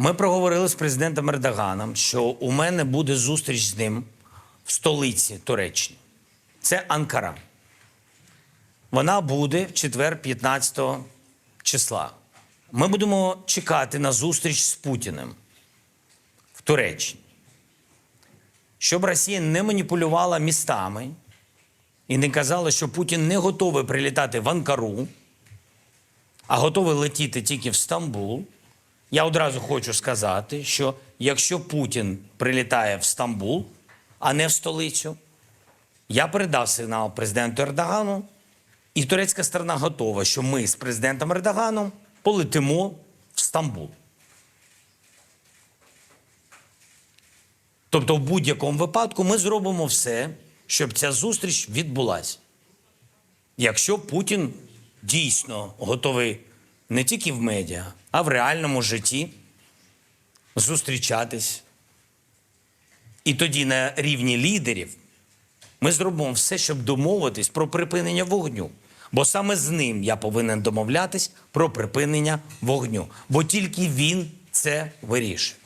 Ми проговорили з президентом Ердоганом, що у мене буде зустріч з ним в столиці Туреччини. Це Анкара. Вона буде в четвер, 15 числа. Ми будемо чекати на зустріч з Путіним в Туреччині. Щоб Росія не маніпулювала містами і не казала, що Путін не готовий прилітати в Анкару, а готовий летіти тільки в Стамбул. Я одразу хочу сказати, що якщо Путін прилітає в Стамбул, а не в столицю, я передав сигнал президенту Ердогану, і турецька сторона готова, що ми з президентом Ердоганом полетимо в Стамбул. Тобто, в будь-якому випадку ми зробимо все, щоб ця зустріч відбулася. Якщо Путін дійсно готовий не тільки в медіа, а в реальному житті зустрічатись. І тоді на рівні лідерів ми зробимо все, щоб домовитись про припинення вогню. Бо саме з ним я повинен домовлятись про припинення вогню. Бо тільки він це вирішує.